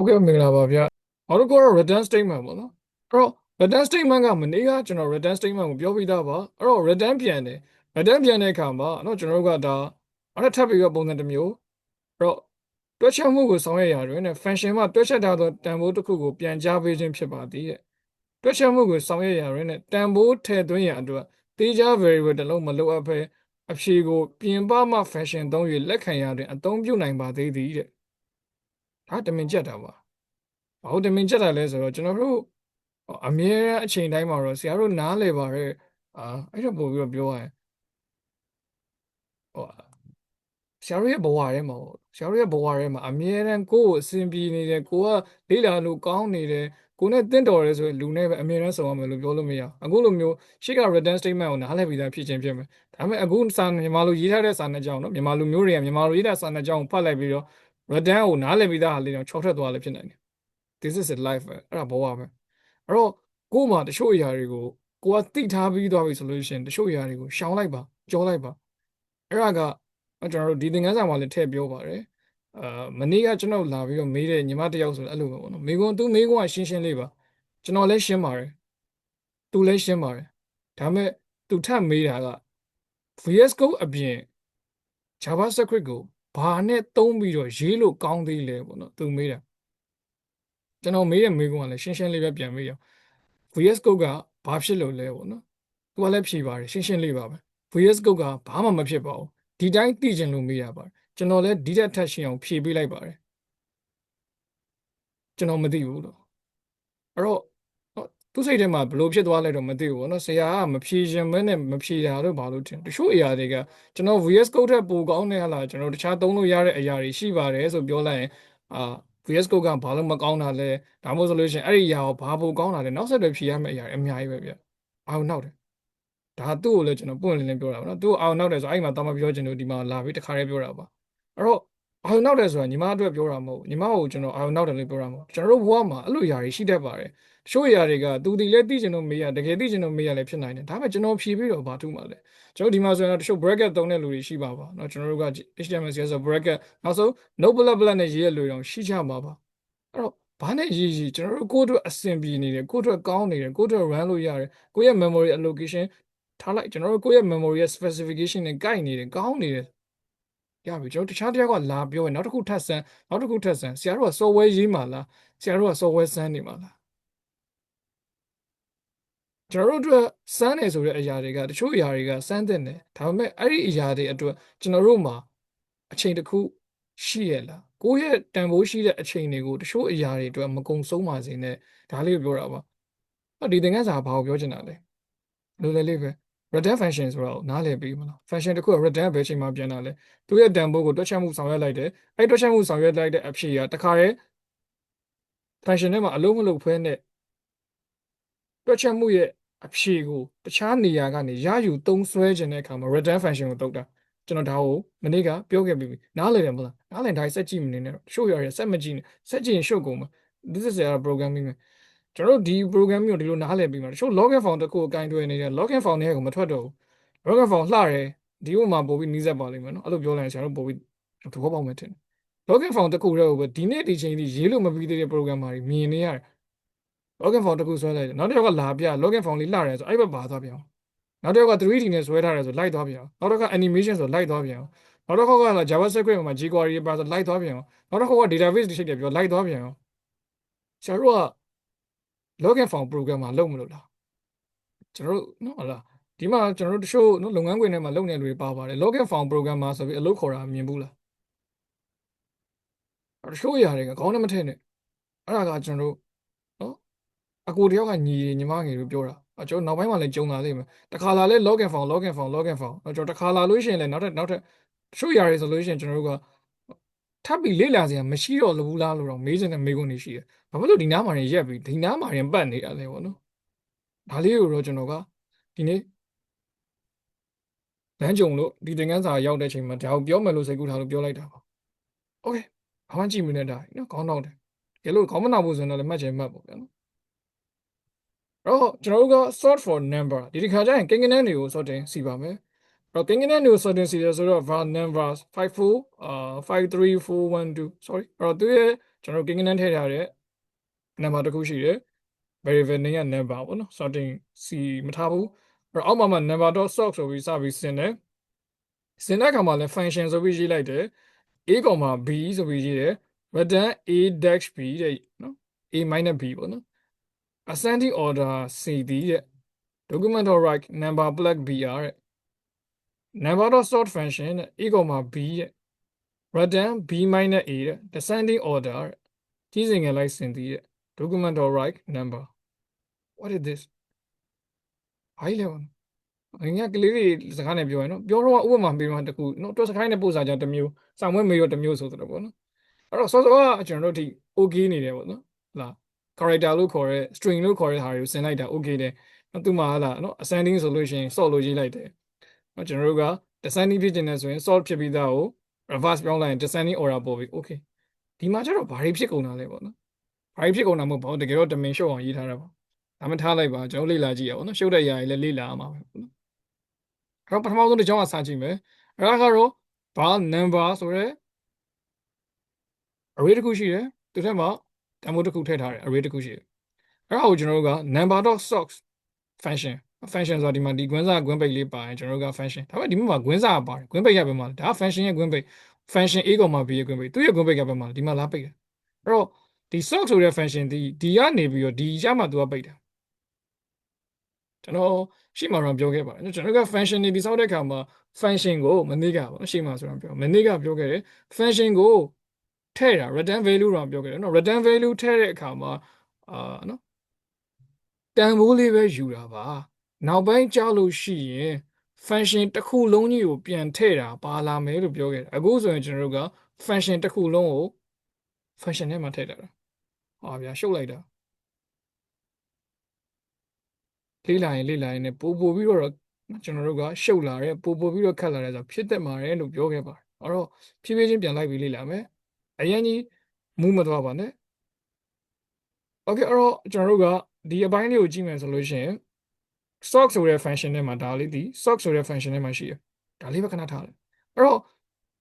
ဟုတ်ကဲ့မင်္ဂလာပါဗျ။အော်တို့ကတော့ return statement ပေါ့နော်။အဲ့တော့ return statement ကမနေ့ကကျွန်တော် return statement ကိုပြောပြသားပါ။အဲ့တော့ return ပြန်တယ်။ return ပြန်တဲ့အခါမှာနော်ကျွန်တော်တို့ကဒါအဲ့ဒါထပ်ပြီးတော့ပုံစံတစ်မျိုးအဲ့တော့တွက်ချက်မှုကိုဆောင်ရွက်ရာတွင် function မှာတွက်ချက်ထားသောတန်ဖိုးတစ်ခုကိုပြန်ကြားပေးခြင်းဖြစ်ပါသည်တဲ့။တွက်ချက်မှုကိုဆောင်ရွက်ရာတွင်တန်ဖိုးထည့်သွင်းရာအတွက်တေးချ variable တစ်လုံးမလိုအပ်ဘဲအဖြေကိုပြင်ပမှ function သုံး၍လက်ခံရာတွင်အသုံးပြုနိုင်ပါသေးသည်တဲ့။ဒါတမင်ကြက်တာပါ ဘာလို့တမင်ချက်တာလဲဆိုတော့ကျွန်တော်တို့အမြဲတမ်းအချိန်တိုင်းမှာတော့ဆရာတို့နားလည်ပါတဲ့အာအဲ့တော့ပို့ပြီးတော့ပြောရရင်ဟိုဆရာတို့ရဲ့ဘဝထဲမှာပေါ့ဆရာတို့ရဲ့ဘဝထဲမှာအမြဲတမ်းကိုယ့်ကိုအစဉ်ပြေနေတယ်ကိုကလေးလာလို့ကောင်းနေတယ်ကိုနဲ့တင့်တော်ရဲဆိုရင်လူနဲ့ပဲအမြဲတမ်းဆောင်ရမယ်လို့ပြောလို့မရအခုလိုမျိုးရှေ့က return statement ကိုနားလည်ပြီးသားဖြစ်ချင်းဖြစ်မယ်ဒါပေမဲ့အခုစာမြန်မာလိုရေးထားတဲ့စာနှစ်ကြောင်းနော်မြန်မာလူမျိုးတွေကမြန်မာလိုရေးထားစာနှစ်ကြောင်းကိုဖတ်လိုက်ပြီးတော့ return ကိုနားလည်ပြီးသားဟာလေးတော့ချောက်ထက်သွားလည်းဖြစ်နိုင်တယ် this is a life ပဲအဲ့ဒါဘဝပဲအဲ့တော့ကို့မှာတချို့အရာတွေကိုကိုကသိထားပြီးသွားပြီဆိုလို့ရှိရင်တချို့အရာတွေကိုရှောင်လိုက်ပါကြောလိုက်ပါအဲ့ဒါကကျွန်တော်တို့ဒီသင်ခန်းစာမှာလည်းထည့်ပြောပါတယ်အာမနေ့ကကျွန်တော်လာပြီးတော့မေးတဲ့ညီမတစ်ယောက်ဆိုအဲ့လိုပဲပေါ့နော်မိကွန်းသူမိကွန်းကရှင်းရှင်းလေးပါကျွန်တော်လည်းရှင်းပါတယ်သူလည်းရှင်းပါတယ်ဒါပေမဲ့သူထပ်မေးတာက VS Code အပြင် JavaScript ကိုဘာနဲ့သုံးပြီးတော့ရေးလို့ကောင်းသေးလဲပေါ့နော်သူမေးတာ ကျွန်တော်မေးတဲ့မေးခွန်းကလည်းရှင်းရှင်းလေးပဲပြန်မေးရအောင် VS Code ကဘာဖြစ်လို့လဲပေါ့နော်သူကလည်းဖြေပါတယ်ရှင်းရှင်းလေးပါပဲ VS Code ကဘာမှမဖြစ်ပါဘူးဒီတိုင်းသိချင်လို့မေးရပါတယ်ကျွန်တော်လည်းဒီတက်ထက်ရှင်းအောင်ဖြေပေးလိုက်ပါတယ်ကျွန်တော်မသိဘူးလို့အဲ့တော့သူစိတ်ထဲမှာဘလို့ဖြစ်သွားလဲတော့မသိဘူးပေါ့နော်ဆရာကမဖြေရှင်မဲနဲ့မဖြေတာလို့ဘာလို့ထင်တချို့အရာတွေကကျွန်တော် VS Code ထက်ပိုကောင်းတဲ့ဟာလားကျွန်တော်တခြားသုံးလို့ရတဲ့အရာတွေရှိပါတယ်ဆိုပြောလိုက်ရင်အာ VS Code ကဘာလို့မကောင်းတာလဲဒါမှမဟုတ်ဆိုလို့ရှိရင်အဲ့ဒီအရာကိုဘာပိုကောင်းတာလဲနောက်ဆက်တွဲဖြေရမယ့်အရာတွေအများကြီးပဲဗျအာုံနောက်တယ်ဒါသူ့ကိုလည်းကျွန်တော်ပွင့်လင်းလင်းပြောတာပါနော်သူ့အာုံနောက်တယ်ဆိုအဲ့ဒီမှာတောင်းမပြောချင်လို့ဒီမှာလာပြီးတခါတည်းပြောတာပါအဲ့တော့ အာုံနောက်တယ်ဆိုတာညီမအတွက်ပြောတာမဟုတ်ညီမကိုကျွန်တော်အာုံနောက်တယ်လို့ပြောတာမဟုတ်ကျွန်တော်တို့ဘဝမှာအဲ့လိုအရာတွေရှိတတ်ပါတယ်တချို့အရာတွေကသူဒီလည်းသိချင်လို့မေးရတကယ်သိချင်လို့မေးရလည်းဖြစ်နိုင်တယ်ဒါပေမဲ့ကျွန်တော်ဖြေပြီးတော့ဘာထူးမှာလဲကျွန်တော်ဒီမှာဆိုရင်တော့တချို့ bracket သုံးတဲ့လူတွေရှိပါပါเนาะကျွန်တော်တို့က HTML CSS ဆို bracket နောက်ဆုံး node bullet bullet နဲ့ရေးရလူတွေတော့ရှိကြမှာပါအဲ့တော့ဘာနဲ့ရေးရေးကျွန်တော်တို့ကိုယ့်အတွက်အဆင်ပြေနေတယ်ကိုယ့်အတွက်ကောင်းနေတယ်ကိုယ့်အတွက် run လို့ရတယ်ကိုယ့်ရဲ့ memory allocation ထားလိုက်ကျွန်တော်တို့ကိုယ့်ရဲ့ memory ရဲ့ specification နဲ့ကိုက်နေတယ်ကောင်းနေတယ် ရပြီကျွန်တော်တခြားတရားကလာပြောရင်နောက်တစ်ခုထပ်ဆန်းနောက်တစ်ခုထပ်ဆန်းဆရာတို့က software ရေးမှာလားဆရာတို့က software ဆန်းနေမှာလားကျွန်တော်တို့အတွက်စမ်းတယ်ဆိုတဲ့အရာတွေကတချို့အရာတွေကစမ်းတဲ့တယ်ဒါပေမဲ့အဲ့ဒီအရာတွေအတွက်ကျွန်တော်တို့မှာအချိန်တစ်ခုရှိရလားကိုယ့်ရဲ့တန်ဖိုးရှိတဲ့အချိန်တွေကိုတချို့အရာတွေအတွက်မကုံဆုံးပါစေနဲ့ဒါလေးကိုပြောတာပါဟောဒီသင်ခန်းစာဘာကိုပြောချင်တာလဲလိုလေလေးပဲ return function ဆိုတော့နားလည်ပြီးမလား function တစ်ခုက return ဘယ်ချိန်မှပြန်တာလဲသူရဲ့တန်ဖိုးကိုတွက်ချက်မှုဆောင်ရွက်လိုက်တယ်အဲ့တွက်ချက်မှုဆောင်ရွက်လိုက်တဲ့အဖြေကတခါတည်း function ထဲမှာအလုံးမလုံးဖဲနဲ့တွက်ချက်မှုရဲ့အဖြေကိုတခြားနေရာကနေရယူသုံးစွဲခြင်းတဲ့အခါမှာ return function ကိုတုတ်တာကျွန်တော်ဒါကိုမနေ့ကပြောခဲ့ပြီးပြီနားလည်တယ်မလားနားလည်တိုင်းစက်ကြည့်မနေနဲ့တော့ show ရရစက်မကြည့်နဲ့စက်ကြည့်ရင် show ကုန်မှာ this is a programming ပဲ ကျွန်တော်တို့ဒီ programming ကိုဒီလိုနားလည်ပြီးမှာတချို့ login form တစ်ခုကိုအကင်တွယ်နေတဲ့ login form တွေကမထွက်တော့ဘူး login form လှတယ်ဒီဥမှာပို့ပြီးနှီးစက်ပါလိမ့်မယ်နော်အဲ့လိုပြောလိုက်ရင်ဆရာတို့ပို့ပြီးသဘောပေါက်မယ်ထင်တယ် login form တစ်ခုတည်းကိုပဲဒီနေ့ဒီချိန်ထိရေးလို့မပြီးသေးတဲ့ programmer တွေမြင်နေရတယ် login form တစ်ခုဆွဲလိုက်တယ်နောက်တစ်ယောက်ကလာပြ login form လေးလှတယ်ဆိုအဲ့ဘက်ပါသွားပြန်အောင်နောက်တစ်ယောက်က 3D နဲ့ဆွဲထားတယ်ဆိုလိုက်သွားပြန်အောင်နောက်တစ်ခါ animation ဆိုလိုက်သွားပြန်အောင်နောက်တစ်ခါကလာ JavaScript မှာ jQuery ပါဆိုလိုက်သွားပြန်အောင်နောက်တစ်ခါက database တွေရှိတယ်ပြောလိုက်သွားပြန်အောင်ဆရာတို့က login form program မှာလုပ်မလို့လားကျွန်တော်တို့နော်ဟုတ်လားဒီမှာကျွန်တော်တို့တချို့နော်လုပ်ငန်းခွင်ထဲမှာလုပ်နေလူတွေပါပါတယ် login form program မှာဆိုပြီးအလုပ်ခေါ်တာမြင်ဘူးလားတချို့ຢာတွေကခေါင်းနဲ့မထည့်နဲ့အဲ့ဒါကကျွန်တော်တို့နော်အကိုတယောက်ကညီညီမငယ်လို့ပြောတာအကျွန်တော်နောက်ပိုင်းမှာလည်းကြုံလာလိမ့်မယ်တခါလာလဲ login form login form login form ကျွန်တော်တခါလာလို့ရှိရင်လည်းနောက်ထပ်နောက်ထပ်တချို့ຢာတွေဆိုလို့ရှိရင်ကျွန်တော်တို့က ထပ်ပြီးလေ့လာစရာမရှိတော့ဘူးလားလို့တော့မေးစင်တဲ့မေးခွန်းတွေရှိတယ်။ဘာဖြစ်လို့ဒီနားမှာရင်ရက်ပြီးဒီနားမှာရင်ပတ်နေရလဲပေါ့နော်။ဒါလေးကိုတော့ကျွန်တော်ကဒီနေ့လမ်းကြုံလို့ဒီသင်ခန်းစာရောက်တဲ့အချိန်မှာဒါကိုပြောမယ်လို့စိတ်ကူးထားလို့ပြောလိုက်တာပါ။ Okay ဘာမှကြည့်မနေတာနော်ခေါင်းတော့တယ်။ဒီလိုခေါင်းမနာဘူးဆိုရင်တော့လည်းမှတ်ချင်မှတ်ပေါ့ဗျာနော်။အဲ့တော့ကျွန်တော်တို့က sort for number ဒီတစ်ခါကျရင်ကိန်းကနန်းတွေကို sorting စီပါမယ်။ အဲ့တော့ကိန်းဂဏန်းတွေကို sorting စီရဆိုတော့ var numbers 54 uh 53412 sorry အဲ့တော့သူရဲ့ကျွန်တော် king နဲ့ထည့်ထားတဲ့ number တစ်ခုရှိတယ် variable name က number ပေါ့နော် sorting c မထားဘူးအဲ့တော့အောက်မှာမှ number.sort ဆိုပြီးစပြီးဆင်တယ်ဆင်တဲ့အခါမှာလည်း function ဆိုပြီးရေးလိုက်တယ် a, b ဆိုပြီးရေးတယ် return a dash b တဲ့နော် a minus b ပေါ့နော် ascending order c ဒီတဲ့ document.write number plug br တဲ့ number.sort function တဲ့ a, b တဲ့ return b minus a တဲ့ descending order တဲ့ကြီးစင်ငယ်လိုက်ဆင်သည်တဲ့ document.write number what is this ဘာကြီးလဲဘောငငယ်ကလေးတွေစကားနဲ့ပြောရင်နော်ပြောတော့ဥပမာပေးတော့တခုနော်တော့စကိုင်းနဲ့ပို့စာကြတစ်မျိုးစာမွေးမေးတော့တစ်မျိုးဆိုတော့ပေါ့နော်အဲ့တော့စောစောကကျွန်တော်တို့ဒီ okay နေတယ်ပေါ့နော်ဟုတ်လား character လို့ခေါ်ရဲ string လို့ခေါ်ရဲဟာတွေကိုဆင်လိုက်တာ okay တယ်နော်သူမှဟာလားနော် ascending ဆိုလို့ရှိရင် sort လို့ရေးလိုက်တယ်နော် ကျွန်တော်တို့က descending ဖြစ်နေတယ်ဆိုရင် sort ဖြစ်ပြီးသားကို reverse ပြောင်းလိုက်ရင် descending order ပို့ပြီ okay ဒီမှာကျတော့ဘာတွေဖြစ်ကုန်တာလဲပေါ့နော်ဘာတွေဖြစ်ကုန်တာမဟုတ်ပါဘူးတကယ်တော့ domain ရှုပ်အောင်ရေးထားတာပါဒါမှထားလိုက်ပါကျွန်တော်လေ့လာကြည့်ရအောင်နော်ရှုပ်တဲ့ຢာကြီးလည်းလေ့လာရမှာပဲပေါ့နော်အဲ့တော့ပထမဆုံးတစ်ကြောင်းကစကြည့်မယ်အဲ့ဒါကတော့ဘာ number ဆိုရဲ array တစ်ခုရှိတယ်သူထဲမှာ demo တစ်ခုထည့်ထားတယ် array တစ်ခုရှိတယ်အဲ့ဒါကိုကျွန်တော်တို့က number.socks function function ဆိုတာဒီမှာဒီ gwin စာ gwin ပိတ်လေးပါရင်ကျွန်တော်တို့က function ဒါပေမဲ့ဒီမှာ gwin စာပါတယ် gwin ပိတ်ရပဲမှာဒါက function ရဲ့ gwin ပိတ် function a ကောင်မှာ b ရဲ့ gwin ပိတ်သူ့ရဲ့ gwin ပိတ်ကပဲမှာဒီမှာလာပိတ်တယ်အဲ့တော့ဒီ sock ဆိုတဲ့ function ဒီဒီကနေပြီးတော့ဒီရမှာသူကပိတ်တယ်ကျွန်တော်ရှေ့မှာတော့ပြောခဲ့ပါတယ်နော်ကျွန်တော်က function တွေဒီစောက်တဲ့အခါမှာ function ကိုမနေ့ကပေါ့နော်ရှေ့မှာဆိုတော့ပြောမနေ့ကပြောခဲ့တယ် function ကိုထည့်တာ return value တော့ပြောခဲ့တယ်နော် return value ထည့်တဲ့အခါမှာအာနော်တန်ဖိုးလေးပဲယူတာပါ နောက်ပိုင်းကြားလို့ရှိရင် function တစ်ခုလုံးကြီးကိုပြန်ထည့်တာပါလာမယ်လို့ပြောခဲ့တာအခုဆိုရင်ကျွန်တော်တို့က function တစ်ခုလုံးကို function ထဲမှာထည့်တာဟာဗျာရှုပ်လိုက်တာလေးလာရင်လေးလာရင်ねပို့ပို့ပြီးတော့ကျွန်တော်တို့ကရှုပ်လာတယ်ပို့ပို့ပြီးတော့ခက်လာတယ်ဆိုဖြစ်သက်ပါတယ်လို့ပြောခဲ့ပါတယ်အဲ့တော့ဖြည်းဖြည်းချင်းပြန်လိုက်ပြီးလေးလာမယ်အရင်ကြီးမူးမသွားပါနဲ့ Okay အဲ့တော့ကျွန်တော်တို့ကဒီအပိုင်းလေးကိုကြည့်မယ်ဆိုလို့ရှိရင် stock ဆိုတဲ့ function ထဲမှာဒါလေးဒီ stock ဆိုတဲ့ function ထဲမှာရှိတယ်ဒါလေးပဲခဏထားတယ်အဲ့တော့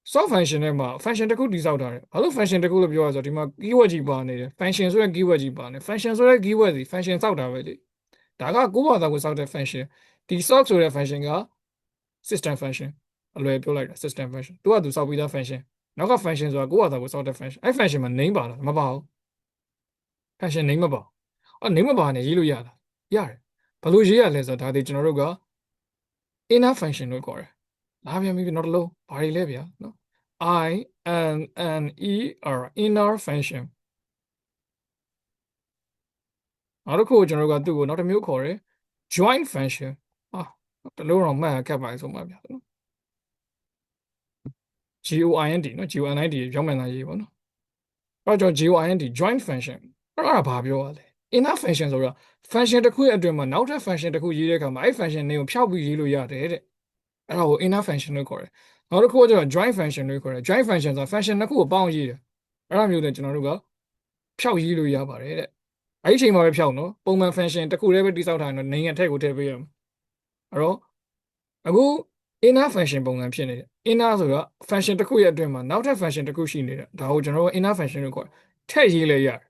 stock function ထဲမှာ function တစ်ခုတည်ဆောက်ထားတယ်ဘာလို့ function တစ်ခုလို့ပြောရဆိုတော့ဒီမှာ keyword ကြီးပါနေတယ် function ဆိုတဲ့ keyword ကြီးပါနေ function ဆိုတဲ့ keyword စီ function စောက်တာပဲလေဒါကကိုယ့်ဘာသာကိုစောက်တဲ့ function ဒီ stock ဆိုတဲ့ function က system function အလွယ်ပြောလိုက်တာ system function သူကသူစောက်ပြီးသား function နောက်က function ဆိုတာကိုယ့်ဘာသာကိုစောက်တဲ့ function အဲ့ function မှာ name ပါလားမပါဘူး function name မပါဘူးအော် name မပါနဲ့ရေးလို့ရလားရတယ် ဘယ်လိုရေးရလဲဆိုတော့ဒါဒီကျွန်တော်တို့က inner function လို့ခေါ်တယ်လာပြန်ပြီနောက်တစ်လုံးဘာတွေလဲဗျာနော် i n n e r inner function နောက်တစ်ခုကိုကျွန်တော်တို့ကသူ့ကိုနောက်တစ်မျိုးခေါ်တယ် join function ဟာတလုံးတော့မှတ်ခက်ပါလေဆိုမှဗျာနော် GOIND နော် GOIND ရောင်းမှန်တာရေးပေါ့နော်အဲ့တော့ကျွန်တော် GOIND join function အဲ့ဒါဘာပြောရလဲ inner function ဆိုတော့ function တစ်ခုရဲ့အတွင်းမှာနောက်ထပ် function တစ်ခုရေးတဲ့အခါမှာအဲ့ function တွေကိုဖျောက်ပြီးရေးလို့ရတယ်တဲ့အဲ့ဒါကို inner function လို့ခေါ်တယ်နောက်တစ်ခုကကျတော့ join function လို့ခေါ်တယ် join function ဆိုတာ function နှစ်ခုကိုပေါင်းရေးတယ်အဲ့ဒါမျိုးနဲ့ကျွန်တော်တို့ကဖျောက်ရေးလို့ရပါတယ်တဲ့အဲ့ဒီအချိန်မှာပဲဖျောက်နော်ပုံမှန် function တစ်ခုတည်းပဲတိစောက်ထားရင်တော့နိုင်ငံထက်ကိုထည့်ပေးရမှာအဲ့တော့အခု inner function ပုံစံဖြစ်နေတယ် inner ဆိုတော့ function တစ်ခုရဲ့အတွင်းမှာနောက်ထပ် function တစ်ခုရှိနေတယ်ဒါကိုကျွန်တော်တို့ inner function လို့ခေါ်တယ်ထည့်ရေးလည်းရတယ်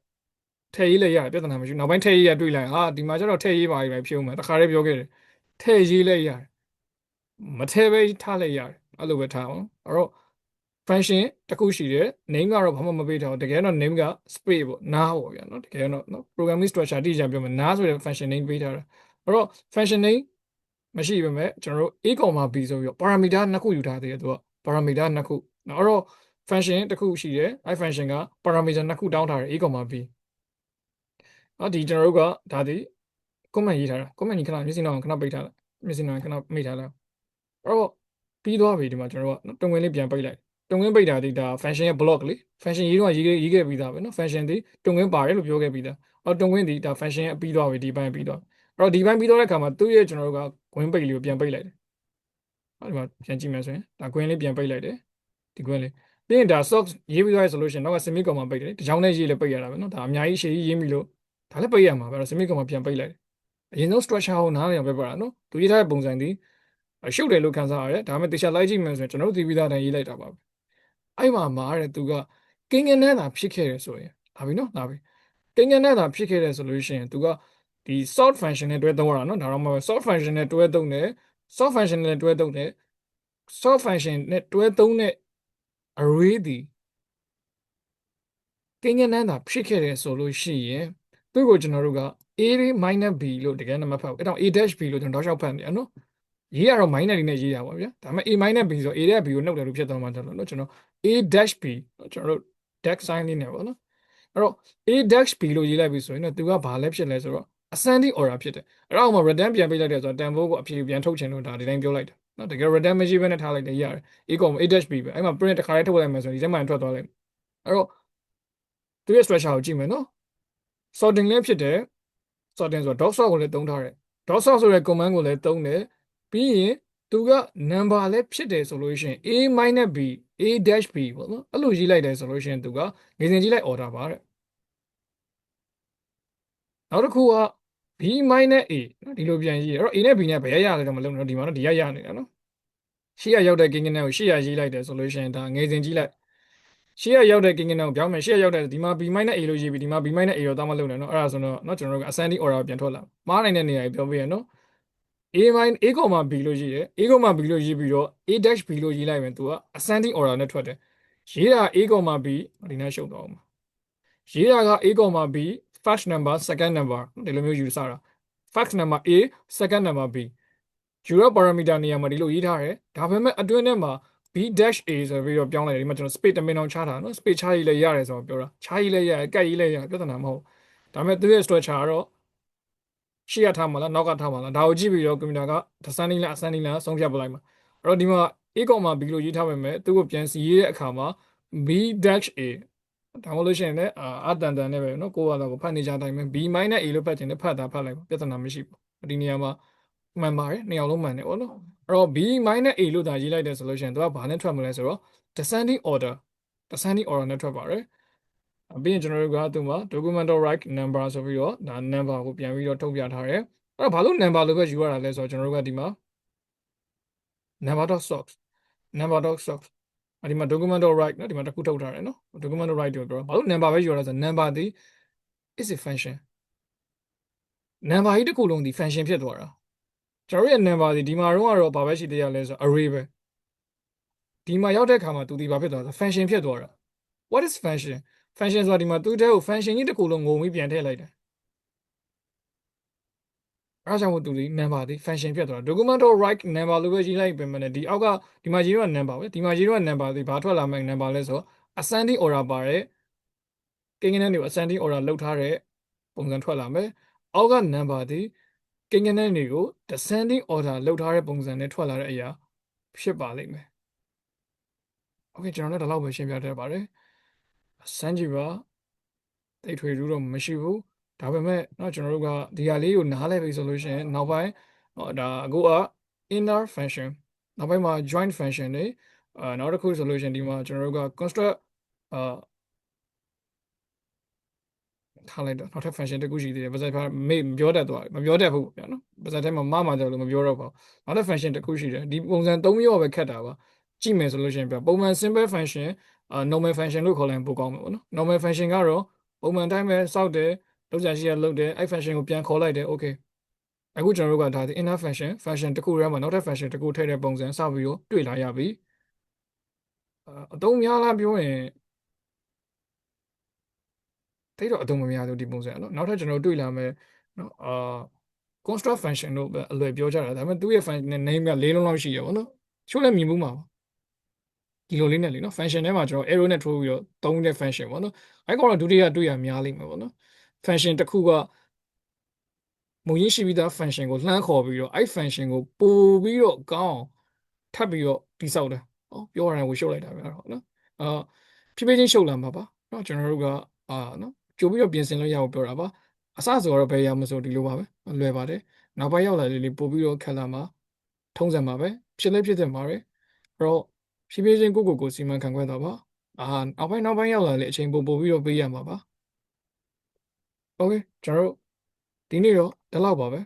ထည့်ရေးလည်းရတယ်ပြဿနာမရှိဘူးနောက်ပိုင်းထည့်ရေးရတွေ့လိုက်ဟာဒီမှာကျတော့ထည့်ရေးပါပြီပဲဖြုံးမယ်တခါတည်းပြောခဲ့တယ်ထည့်ရေးလည်းရတယ်မထည့်ပဲထားလည်းရတယ်အဲ့လိုပဲထားအောင်အဲ့တော့ function တစ်ခုရှိတယ် name ကတော့ဘာမှမပေးထားဘူးတကယ်တော့ name က space ပေါ့နားပေါ့ဗျာနော်တကယ်တော့နော် programming structure တိကျပြောမယ်နားဆိုတဲ့ function name ပေးထားတာအဲ့တော့ function name မရှိပါမဲ့ကျွန်တော်တို့ a, b ဆိုပြီးတော့ parameter နှစ်ခုယူထားသေးတယ်သူက parameter နှစ်ခုနော်အဲ့တော့ function တစ်ခုရှိတယ်အဲ့ function က parameter နှစ်ခုတောင်းထားတယ် a, b နော်ဒီကျွန်တော်တို့ကဒါဒီ comment ရေးထားတာ comment ကြီးခဏမျက်စိနှောင်းခဏပိတ်ထားလိုက်မျက်စိနှောင်းခဏမိတ်ထားလိုက်အဲ့တော့ပြီးသွားပြီဒီမှာကျွန်တော်တို့ကတုံငွေလေးပြန်ပိတ်လိုက်တုံငွေပိတ်တာဒီဒါ function ရဲ့ block လေ function ရေးတော့ရေးခဲ့ရေးခဲ့ပြီးသားပဲနော် function ဒီတုံငွေပါတယ်လို့ပြောခဲ့ပြီးသားအော်တုံငွေဒီဒါ function ရဲ့ပြီးသွားပြီဒီပိုင်းပြီးသွားအဲ့တော့ဒီပိုင်းပြီးသွားတဲ့အခါမှာသူ့ရဲ့ကျွန်တော်တို့က gwin ပိတ်လေးကိုပြန်ပိတ်လိုက်တယ်ဟောဒီမှာပြန်ကြည့်မယ်ဆိုရင်ဒါ gwin လေးပြန်ပိတ်လိုက်တယ်ဒီ gwin လေးပြီးရင်ဒါ socks ရေးပြီးသွားရဆိုလို့ရှိရင်တော့ semi comma ပိတ်တယ်တကြောင်နဲ့ရေးလည်းပိတ်ရတာပဲနော်ဒါအများကြီးရှည်ကြီးရေးမိလို့ ဒါလည်းပိတ်ရမှာပဲအဲ့တော့ semi comma ပြန်ပိတ်လိုက်တယ်အရင်ဆုံး structure ကိုနားလည်အောင်ပြပြတာနော်သူရေးထားတဲ့ပုံစံဒီအရှုပ်တယ်လို့ခံစားရတယ်ဒါပေမဲ့တေချာလိုက်ကြည့်မယ်ဆိုရင်ကျွန်တော်တို့ဒီပြီးသားတိုင်းရေးလိုက်တာပါပဲအဲ့မှာမှာတဲ့သူကကင်းကင်းနဲ့သာဖြစ်ခဲ့တယ်ဆိုရင်လာပြီနော်လာပြီကိန်းဂဏန်းသာဖြစ်ခဲ့တယ်ဆိုလို့ရှိရင်သူကဒီ sort function နဲ့တွဲသုံးရတာနော်ဒါတော့မဟုတ် sort function နဲ့တွဲသုံးတယ် sort function နဲ့တွဲသုံးတယ် sort function နဲ့တွဲသုံးတဲ့ array ဒီကိန်းဂဏန်းသာဖြစ်ခဲ့တယ်ဆိုလို့ရှိရင် သူ့ကိုကျွန်တော်တို့က a minus b လို့တကယ်နံပါတ်ဖတ်ဘူးအဲ့တော့ a dash b လို့ကျွန်တော်တောက်လျှောက်ဖတ်နေရနော်ရေးရတော့ minus လေးနဲ့ရေးရပါဗျာဒါပေမဲ့ a minus b ဆို a တဲ့ b ကိုနှုတ်တယ်လို့ဖြစ်သွားမှာတယ်လို့နော်ကျွန်တော် a dash b ကျွန်တော်တို့ dash sign လေးနဲ့ပေါ့နော်အဲ့တော့ a dash b လို့ရေးလိုက်ပြီဆိုရင်တော့သူကဘာလဲဖြစ်လဲဆိုတော့ ascending order ဖြစ်တယ်အဲ့တော့မှ return ပြန်ပေးလိုက်တယ်ဆိုတော့တန်ဖိုးကိုအဖြေပြန်ထုတ်ချင်လို့ဒါဒီတိုင်းပြောလိုက်တယ်နော်တကယ် return မရှိဘဲနဲ့ထားလိုက်တယ်ရတယ် a ကောင် a dash b ပဲအဲ့မှာ print တစ်ခါလေးထုတ်လိုက်မယ်ဆိုရင်ဒီထဲမှာထွက်သွားလိုက်အဲ့တော့သူရဲ့ structure ကိုကြည့်မယ်နော် sorting လည်းဖြစ်တယ် sorting ဆိုတော့ dot sort ကိုလည်းသုံးထားတယ် dot sort ဆိုတဲ့ command ကိုလည်းသုံးတယ်ပြီးရင်သူက number လည်းဖြစ်တယ်ဆိုလို့ရှိရင် a minus b a dash b ပေါ့နော်အဲ့လိုရေးလိုက်တယ်ဆိုလို့ရှိရင်သူကငွေစင်ကြီးလိုက် order ပါတဲ့နောက်တစ်ခုက b minus a နော်ဒီလိုပြန်ရေးအဲ့တော့ a နဲ့ b နဲ့ဘယ်ရရလဲတော့မလုံးတော့ဒီမှာတော့ဒီရရနေတာနော်ရှေ့ရရောက်တဲ့ကိန်းကိန်းနဲ့ကိုရှေ့ရရေးလိုက်တယ်ဆိုလို့ရှိရင်ဒါငွေစင်ကြီးလိုက် ရှေ့ရရောက်တဲ့ကိန်းကိန်းနဲ့ကိုပြောင်းမယ်ရှေ့ရရောက်တဲ့ဒီမှာ b minus a လို့ရေးပြီးဒီမှာ b minus a တော့တောင်းမလုံးနဲ့နော်အဲ့ဒါဆိုတော့နော်ကျွန်တော်တို့က ascending order ပြန်ထွက်လာမှားနိုင်တဲ့နေရာကြီးပြောပြရနော် a min a, b လို့ရေးတယ် a, b လို့ရေးပြီးတော့ a dash b လို့ရေးလိုက်ရင်သူက ascending order နဲ့ထွက်တယ်ရေးတာ a, b ဒီနေ့ရှုပ်တော့အောင်ရေးတာက a, b first number second number ဒီလိုမျိုးယူဆတာ first number a second number b Euro parameter နေရာမှာဒီလိုရေးထားတယ်ဒါပေမဲ့အတွင်းထဲမှာ b-a ဆိုပြီးတော့ပြောင်းလိုက်တယ်ဒီမှာကျွန်တော် space တမင်အောင်ချတာနော် space ချရေးလည်းရတယ်ဆိုတော့ပြောတာချရေးလည်းရတယ်ကတ်ရေးလည်းရတယ်ပြဿနာမဟုတ်ဒါပေမဲ့သူရဲ့ structure ကတော့ရှေ့ရထားမှာလားနောက်ကထားမှာလားဒါကိုကြည့်ပြီးတော့ကွန်ပျူတာက descending လား ascending လားဆုံးဖြတ်ပလိုက်မှာအဲ့တော့ဒီမှာ a ကောင်မှာ b လို့ရေးထားပေမဲ့သူ့ကိုပြန်စီရေးတဲ့အခါမှာ b-a ဒါမှမဟုတ်ရှင်လည်းအတန်တန်နဲ့ပဲနော်ကိုယ့်ဘာသာကိုဖတ်နေကြတိုင်းပဲ b minus a လို့ဖတ်ခြင်းနဲ့ဖတ်တာဖတ်လိုက်ပါပြဿနာမရှိဘူးဒီနေရာမှာမှန်ပါတယ်နေရာလုံးမှန်တယ်ပေါ့နော် တော့ b minus a လို့သာရေးလိုက်တယ်ဆိုလို့ရှိရင်သူကဘာနဲ့ထွက်မလဲဆိုတော့ descending order descending order နဲ့ထွက်ပါတယ်ပြီးရင်ကျွန်တော်တို့ကသူမှာ documental right number ဆိုပြီးတော့ဒါ number ကိုပြန်ပြီးတော့ထုတ်ပြထားတယ်အဲ့တော့ဘာလို့ number လို့ပဲယူရတာလဲဆိုတော့ကျွန်တော်တို့ကဒီမှာ number.socks number.socks အဲ့ဒီမှာ documental right နော်ဒီမှာတစ်ခုထုတ်ထားတယ်နော် documental right ကိုပြောဘာလို့ number ပဲယူရတာဆို number ဒီ is a function number ကြီးတစ်ခုလုံးဒီ function ဖြစ်သွားတာ ကျွန်တော်ရဲ့ number ဒီဒီမှာတော့ကတော့ဘာပဲရှိသေးရလဲဆို array ပဲဒီမှာရောက်တဲ့အခါမှာသူဒီဘာဖြစ်သွားလဲ function ဖြစ်သွားတာ what is function function ဆိုတာဒီမှာသူ့တဲ့ကို function ကြီးတစ်ခုလုံးငုံပြီးပြန်ထည့်လိုက်တယ်အဲဒါကြောင့်မို့သူဒီ number ဒီ function ဖြစ်သွားတာ documental right number လို့ပဲရေးလိုက်ပြင်မယ်ဒီအောက်ကဒီမှာရေးတော့ number ပဲဒီမှာရေးတော့ number ဒီဘာထွက်လာမယ့် number လဲဆို ascending order ပါတယ်ကိန်းဂဏန်းတွေကို ascending order လောက်ထားတဲ့ပုံစံထွက်လာမယ်အောက်က number ဒီ ကိန်းဂဏန်းတွေကို descending order လောက်ထားတဲ့ပုံစံနဲ့ထွက်လာတဲ့အရာဖြစ်ပါလိမ့်မယ် Okay ကျွန်တော်လည်းဒီလောက်ပဲရှင်းပြတတ်ပါတယ်စမ်းကြည့်ပါတိတ်ထွေရူးတော့မရှိဘူးဒါပေမဲ့เนาะကျွန်တော်တို့ကဒီဟာလေးကိုနားလဲပြီဆိုလို့ရှိရင်နောက်ပိုင်းဟောဒါအခုက inner function နောက်ပိုင်းမှာ joint function တွေအာနောက်တစ်ခုဆိုလို့ရှိရင်ဒီမှာကျွန်တော်တို့က construct အာ ထားလိုက်တော့နောက်ထပ် function တစ်ခုရှိသေးတယ်ပါဇက်ဖာမေ့မပြောတတ်သွားမပြောတတ်ဘူးဗျာနော်ပါဇက်ထဲမှာမမတယ်လို့မပြောတော့ပါဘူးနောက်ထပ် function တစ်ခုရှိတယ်ဒီပုံစံ၃မျိုးပဲခက်တာပါကြည့်မယ်ဆိုလို့ရှိရင်ပြပုံမှန် simple function အာ normal function လို့ခေါ်လိုက်ရင်ပိုကောင်းမှာပေါ့နော် normal function ကတော့ပုံမှန်တိုင်းပဲစောက်တယ်လောက်ကြရှိရလောက်တယ်အဲ့ function ကိုပြန်ခေါ်လိုက်တယ် okay အခုကျွန်တော်တို့ကဒါဒီ inner function function တစ်ခုထဲမှာနောက်ထပ် function တစ်ခုထည့်တဲ့ပုံစံစပြီးတော့တွေ့လာရပြီအသုံးများလားပြောရင် တိတ်တော့အသုံးမများဘူးဒီပုံစံနော်နောက်ထပ်ကျွန်တော်တွေ့လာမယ်နော်အာ construct function လို့ပဲအလွယ်ပြောကြတာဒါပေမဲ့သူ့ရဲ့ function name ကလေးလုံးလောက်ရှိရပါတော့ချိုးလည်းမြင်မှုမှာပါဒီလိုလေးနဲ့လေနော် function ထဲမှာကျွန်တော် arrow နဲ့ထိုးပြီးတော့သုံးတဲ့ function ပေါ့နော်အဲ့ကောင်တော့ဒုတိယတွေ့ရများလိမ့်မယ်ပေါ့နော် function တစ်ခုကမူရင်းရှိပြီးသား function ကိုလှမ်းခေါ်ပြီးတော့အဲ့ function ကိုပို့ပြီးတော့ကောင်းအောင်ထပ်ပြီးတော့တိဆောက်တယ်ဟောပြောရရင်ဝရှုပ်လိုက်တာပဲတော့နော်အာဖြည်းဖြည်းချင်းရှုပ်လာမှာပါနော်ကျွန်တော်တို့ကအာနော် ကြိုပြီးတော့ပြင်ဆင်လို့ရအောင်ပြောတာပါအစဆိုတော့ဘယ်ရမဆိုဒီလိုပါပဲလွယ်ပါတယ်နောက်ပိုင်းရောက်လာလေးလေးပို့ပြီးတော့ခက်လာမှာထုံးစံပါပဲဖြစ်လဲဖြစ်တဲ့မှာပဲအဲ့တော့ဖြည်းဖြည်းချင်းကိုကိုကိုစီမံခန့်ခွဲတော့ပါအာနောက်ပိုင်းနောက်ပိုင်းရောက်လာလေအချိန်ပို့ပို့ပြီးတော့ပေးရမှာပါโอเคကျွန်တော်တို့ဒီနေ့တော့ဒီလောက်ပါပဲ